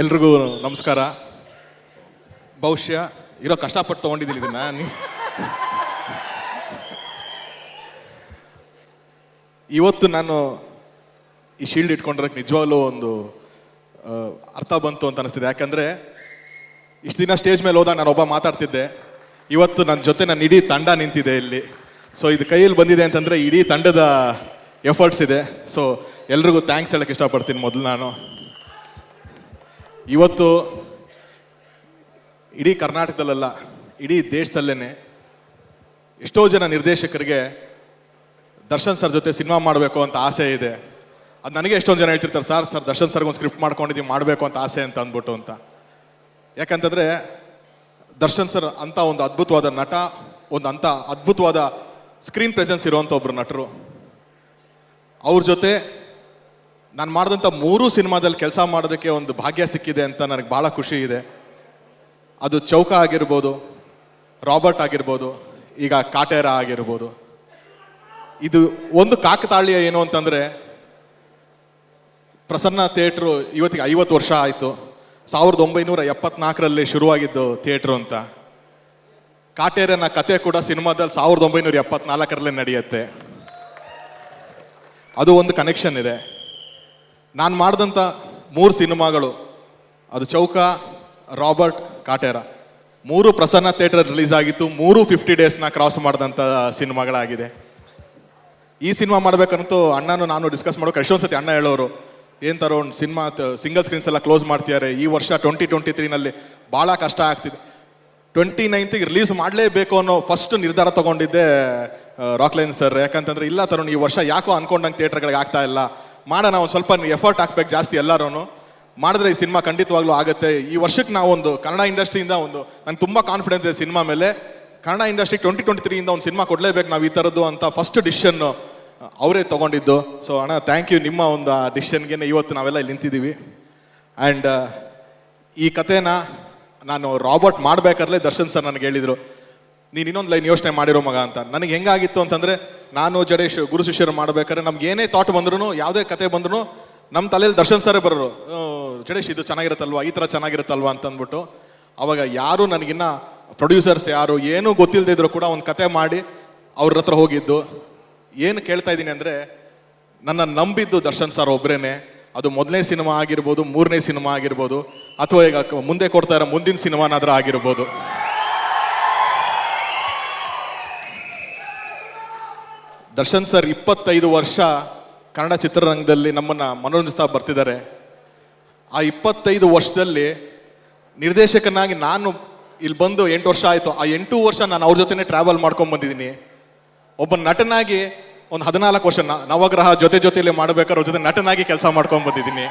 ಎಲ್ರಿಗೂ ನಮಸ್ಕಾರ. ಬಹುಶಃ ಇರೋ ಕಷ್ಟಪಟ್ಟು ತೊಗೊಂಡಿದ್ದೀನಿ ಇದನ್ನ. ಇವತ್ತು ನಾನು ಈ ಶೀಲ್ಡ್ ಇಟ್ಕೊಂಡಿರೋಕೆ ನಿಜವಾಗ್ಲೂ ಒಂದು ಅರ್ಥ ಬಂತು ಅಂತ ಅನಿಸ್ತಿದೆ. ಯಾಕಂದರೆ ಇಷ್ಟು ದಿನ ಸ್ಟೇಜ್ ಮೇಲೆ ಹೋದಾಗ ನಾನು ಒಬ್ಬ ಮಾತಾಡ್ತಿದ್ದೆ. ಇವತ್ತು ನನ್ನ ಜೊತೆ ನನ್ನ ಇಡೀ ತಂಡ ನಿಂತಿದೆ ಇಲ್ಲಿ. ಸೊ ಇದು ಕೈಯಲ್ಲಿ ಬಂದಿದೆ ಅಂತಂದರೆ ಇಡೀ ತಂಡದ ಎಫರ್ಟ್ಸ್ ಇದೆ. ಸೊ ಎಲ್ರಿಗೂ ಥ್ಯಾಂಕ್ಸ್ ಹೇಳಕ್ಕೆ ಇಷ್ಟಪಡ್ತೀನಿ ಮೊದಲು ನಾನು. ಇವತ್ತು ಇಡೀ ಕರ್ನಾಟಕದಲ್ಲೆಲ್ಲ, ಇಡೀ ದೇಶದಲ್ಲೇ ಎಷ್ಟೋ ಜನ ನಿರ್ದೇಶಕರಿಗೆ ದರ್ಶನ್ ಸರ್ ಜೊತೆ ಸಿನಿಮಾ ಮಾಡಬೇಕು ಅಂತ ಆಸೆ ಇದೆ. ಅದು ನನಗೆ ಎಷ್ಟೊಂದು ಜನ ಹೇಳ್ತಿರ್ತಾರೆ, ಸರ್ ಸರ್, ದರ್ಶನ್ ಸರ್ಗೆ ಒಂದು ಸ್ಕ್ರಿಪ್ಟ್ ಮಾಡ್ಕೊಂಡಿದ್ದೀವಿ ಮಾಡಬೇಕು ಅಂತ ಆಸೆ ಅಂತ ಅಂದ್ಬಿಟ್ಟು ಅಂತ. ಯಾಕಂತಂದರೆ ದರ್ಶನ್ ಸರ್ ಅಂತ ಒಂದು ಅದ್ಭುತವಾದ ನಟ, ಒಂದು ಅಂಥ ಅದ್ಭುತವಾದ ಸ್ಕ್ರೀನ್ ಪ್ರೆಸೆನ್ಸ್ ಇರುವಂಥ ಒಬ್ಬರು ನಟರು. ಅವ್ರ ಜೊತೆ ನಾನು ಮಾಡಿದಂಥ ಮೂರು ಸಿನಿಮಾದಲ್ಲಿ ಕೆಲಸ ಮಾಡೋದಕ್ಕೆ ಒಂದು ಭಾಗ್ಯ ಸಿಕ್ಕಿದೆ ಅಂತ ನನಗೆ ಭಾಳ ಖುಷಿ ಇದೆ. ಅದು ಚೌಕ ಆಗಿರ್ಬೋದು, ರಾಬರ್ಟ್ ಆಗಿರ್ಬೋದು, ಈಗ ಕಾಟೇರ ಆಗಿರ್ಬೋದು. ಇದು ಒಂದು ಕಾಕತಾಳೀಯ ಏನು ಅಂತಂದರೆ, ಪ್ರಸನ್ನ ಥಿಯೇಟ್ರು ಇವತ್ತಿಗೆ ಐವತ್ತು ವರ್ಷ ಆಯಿತು. ಸಾವಿರದ ಒಂಬೈನೂರ ಎಪ್ಪತ್ನಾಲ್ಕರಲ್ಲಿ ಶುರುವಾಗಿದ್ದು ಥಿಯೇಟ್ರು ಅಂತ. ಕಾಟೇರನ ಕತೆ ಕೂಡ ಸಿನಿಮಾದಲ್ಲಿ ಸಾವಿರದ ಒಂಬೈನೂರ ಎಪ್ಪತ್ನಾಲ್ಕರಲ್ಲೇ ನಡೆಯುತ್ತೆ. ಅದು ಒಂದು ಕನೆಕ್ಷನ್ ಇದೆ. ನಾನು ಮಾಡಿದಂಥ ಮೂರು ಸಿನಿಮಾಗಳು. ಅದು ಚೌಕ, ರಾಬರ್ಟ್, ಕಾಟೇರ. ಮೂರು ಪ್ರಸನ್ನ ಥಿಯೇಟರ್ ರಿಲೀಸ್ ಆಗಿತ್ತು. ಮೂರು ಫಿಫ್ಟಿ ಡೇಸ್ನ ಕ್ರಾಸ್ ಮಾಡಿದಂಥ ಸಿನಿಮಾಗಳಾಗಿದೆ. ಈ ಸಿನಿಮಾ ಮಾಡಬೇಕಂತೂ ಅಣ್ಣನೂ ನಾನು ಡಿಸ್ಕಸ್ ಮಾಡೋಕೆ ಎಷ್ಟೊಂದು ಸತಿ ಅಣ್ಣ ಹೇಳೋರು, ಏನು ತರೋ ಒಂದು ಸಿನಿಮಾ ಸಿಂಗಲ್ ಸ್ಕ್ರೀನ್ಸ್ ಎಲ್ಲ ಕ್ಲೋಸ್ ಮಾಡ್ತಿದ್ದಾರೆ. ಈ ವರ್ಷ ಟ್ವೆಂಟಿ ಟ್ವೆಂಟಿ ತ್ರೀನಲ್ಲಿ ಭಾಳ ಕಷ್ಟ ಆಗ್ತಿದೆ. ಟ್ವೆಂಟಿ ನೈನ್ತಿಗೆ ರಿಲೀಸ್ ಮಾಡಲೇಬೇಕು ಅನ್ನೋ ಫಸ್ಟ್ ನಿರ್ಧಾರ ತೊಗೊಂಡಿದ್ದೆ ರಾಕ್ಲೈನ್ ಸರ್ ಯಾಕಂತಂದ್ರೆ ಇಲ್ಲ ತರೋಣ, ಈ ವರ್ಷ ಯಾಕೋ ಅನ್ಕೊಂಡಂಗೆ ಥಿಯೇಟರ್ಗಳಿಗೆ ಆಗ್ತಾ ಇಲ್ಲ. ಮಾಡೋಣ, ಒಂದು ಸ್ವಲ್ಪ ಎಫರ್ಟ್ ಹಾಕ್ಬೇಕು ಜಾಸ್ತಿ ಎಲ್ಲರೂ ಮಾಡಿದ್ರೆ ಈ ಸಿನಿಮಾ ಖಂಡಿತವಾಗ್ಲೂ ಆಗುತ್ತೆ. ಈ ವರ್ಷಕ್ಕೆ ನಾವು ಒಂದು ಕನ್ನಡ ಇಂಡಸ್ಟ್ರಿಯಿಂದ ಒಂದು, ನಂಗೆ ತುಂಬ ಕಾನ್ಫಿಡೆನ್ಸ್ ಇದೆ ಸಿನಿಮಾ ಮೇಲೆ. ಕನ್ನಡ ಇಂಡಸ್ಟ್ರಿ ಟ್ವೆಂಟಿ ಟ್ವೆಂಟಿ ತ್ರೀಯಿಂದ ಒಂದು ಸಿನಿಮಾ ಕೊಡಲೇಬೇಕು ನಾವು ಈ ಥರದ್ದು ಅಂತ ಫಸ್ಟ್ ಡಿಶನ್ ಅವರೇ ತಗೊಂಡಿದ್ದು. ಸೊ ಅಣ್ಣ ಥ್ಯಾಂಕ್ ಯು ನಿಮ್ಮ ಒಂದು ಆ ಡಿಸಿಷನ್ಗೆ ಇವತ್ತು ನಾವೆಲ್ಲ ಇಲ್ಲಿ ನಿಂತಿದ್ದೀವಿ. ಆ್ಯಂಡ್ ಈ ಕಥೆನ ನಾನು ರಾಬರ್ಟ್ ಮಾಡಬೇಕಾದ್ರೆ ದರ್ಶನ್ ಸರ್ ನನಗೆ ಹೇಳಿದರು, ನೀನು ಇನ್ನೊಂದು ಲೈನ್ ಯೋಚನೆ ಮಾಡಿರೋ ಮಗ ಅಂತ. ನನಗೆ ಹೆಂಗಾಗಿತ್ತು ಅಂತಂದರೆ ನಾನು ಜಡೇಶ್ ಗುರು ಶಿಷ್ಯರು ಮಾಡ್ಬೇಕಾದ್ರೆ ನಮ್ಗೆ ಏನೇ ಥಾಟ್ ಬಂದ್ರು ಯಾವುದೇ ಕತೆ ಬಂದ್ರು ನಮ್ಮ ತಲೆಯಲ್ಲಿ ದರ್ಶನ್ ಸರೇ ಬರೋರು. ಜಡೇಶ್ ಇದು ಚೆನ್ನಾಗಿರುತ್ತಲ್ವಾ? ಈ ಥರ ಚೆನ್ನಾಗಿರುತ್ತಲ್ವಾ? ಅಂತ ಅಂದ್ಬಿಟ್ಟು ಅವಾಗ ಯಾರು ನನಗಿನ್ನ ಪ್ರೊಡ್ಯೂಸರ್ಸ್ ಯಾರು ಏನೂ ಗೊತ್ತಿಲ್ಲದೆ ಇದ್ರು ಕೂಡ ಒಂದು ಕತೆ ಮಾಡಿ ಅವ್ರ ಹತ್ರ ಹೋಗಿದ್ದು. ಏನು ಕೇಳ್ತಾ ಇದ್ದೀನಿ ಅಂದರೆ, ನನ್ನ ನಂಬಿದ್ದು ದರ್ಶನ್ ಸರ್ ಒಬ್ಬರೇನೆ ಅದು ಮೊದಲನೇ ಸಿನಿಮಾ ಆಗಿರ್ಬೋದು, ಮೂರನೇ ಸಿನಿಮಾ ಆಗಿರ್ಬೋದು, ಅಥವಾ ಈಗ ಮುಂದೆ ಕೊಡ್ತಾ ಇರೋ ಮುಂದಿನ ಸಿನಿಮಾನಾದ್ರೂ ಆಗಿರ್ಬೋದು. ದರ್ಶನ್ ಸರ್, ಇಪ್ಪತ್ತೈದು ವರ್ಷ ಕನ್ನಡ ಚಿತ್ರರಂಗದಲ್ಲಿ ನಮ್ಮನ್ನು ಮನೋರಂಜಿಸ್ತಾ ಬರ್ತಿದ್ದಾರೆ. ಆ ಇಪ್ಪತ್ತೈದು ವರ್ಷದಲ್ಲಿ ನಿರ್ದೇಶಕನಾಗಿ ನಾನು ಇಲ್ಲಿ ಬಂದು ಎಂಟು ವರ್ಷ ಆಯಿತು. ಆ ಎಂಟು ವರ್ಷ ನಾನು ಅವ್ರ ಜೊತೆನೇ ಟ್ರಾವೆಲ್ ಮಾಡ್ಕೊಂಡು ಬಂದಿದ್ದೀನಿ. ಒಬ್ಬ ನಟನಾಗಿ ಒಂದು ಹದಿನಾಲ್ಕು ವರ್ಷ ನವಗ್ರಹ ಜೊತೆ ಜೊತೆಯಲ್ಲಿ ಮಾಡ್ಬೇಕಾದ್ರೆ ಅವ್ರ ಜೊತೆ ನಟನಾಗಿ ಕೆಲಸ ಮಾಡ್ಕೊಂಡು ಬಂದಿದ್ದೀನಿ.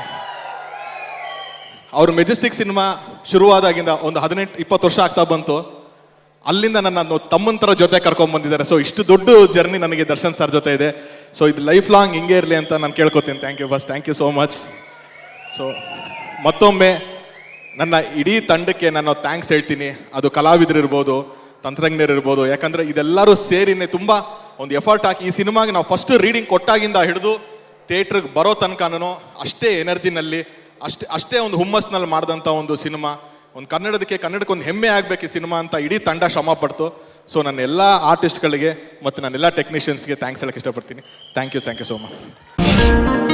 ಅವ್ರ ಮೆಜೆಸ್ಟಿಕ್ ಸಿನಿಮಾ ಶುರುವಾದಾಗಿಂದ ಒಂದು ಹದಿನೆಂಟು, ಇಪ್ಪತ್ತು ವರ್ಷ ಆಗ್ತಾ ಬಂತು. ಅಲ್ಲಿಂದ ನನ್ನ ತಮ್ಮಂತರ ಜೊತೆ ಕರ್ಕೊಂಡ್ ಬಂದಿದ್ದಾರೆ. ಸೊ ಇಷ್ಟು ದೊಡ್ಡ ಜರ್ನಿ ನನಗೆ ದರ್ಶನ್ ಸರ್ ಜೊತೆ ಇದೆ. ಸೊ ಇದು ಲೈಫ್ ಲಾಂಗ್ ಹಿಂಗೆ ಇರಲಿ ಅಂತ ನಾನು ಕೇಳ್ಕೊತೀನಿ. Thank you bus thank you so much so ಮತ್ತೊಮ್ಮೆ ನನ್ನ ಇಡೀ ತಂಡಕ್ಕೆ ನಾನು ಥ್ಯಾಂಕ್ಸ್ ಹೇಳ್ತೀನಿ. ಅದು ಕಲಾವಿದರಿರ್ಬೋದು ತಂತ್ರಜ್ಞರಿರ್ಬೋದು ಯಾಕಂದರೆ ಇದೆಲ್ಲರೂ ಸೇರಿನೇ ತುಂಬ ಒಂದು ಎಫರ್ಟ್ ಹಾಕಿ ಈ ಸಿನಿಮಾಗೆ ನಾವು ಫಸ್ಟ್ ರೀಡಿಂಗ್ ಕೊಟ್ಟಾಗಿಂದ ಹಿಡಿದು ಥಿಯೇಟ್ರಿಗೆ ಬರೋ ತನಕನೂ ಅಷ್ಟೇ ಎನರ್ಜಿನಲ್ಲಿ ಅಷ್ಟೇ ಅಷ್ಟೇ ಒಂದು ಹುಮ್ಮಸ್ನಲ್ಲಿ ಮಾಡಿದಂಥ ಒಂದು ಸಿನಿಮಾ. ಒಂದು ಕನ್ನಡದಕ್ಕೆ ಕನ್ನಡಕ್ಕೆ ಒಂದು ಹೆಮ್ಮೆ ಆಗಬೇಕು ಈ ಸಿನಿಮಾ ಅಂತ ಇಡೀ ತಂಡ ಶ್ರಮ ಪಡ್ತು. ಸೊ ನನ್ನ ಎಲ್ಲ ಆರ್ಟಿಸ್ಟ್ಗಳಿಗೆ ಮತ್ತು ನನ್ನೆಲ್ಲ ಟೆಕ್ನಿಷಿಯನ್ಸ್ಗೆ ಥ್ಯಾಂಕ್ಸ್ ಹೇಳಕ್ಕೆ ಇಷ್ಟಪಡ್ತೀನಿ. Thank you thank you so much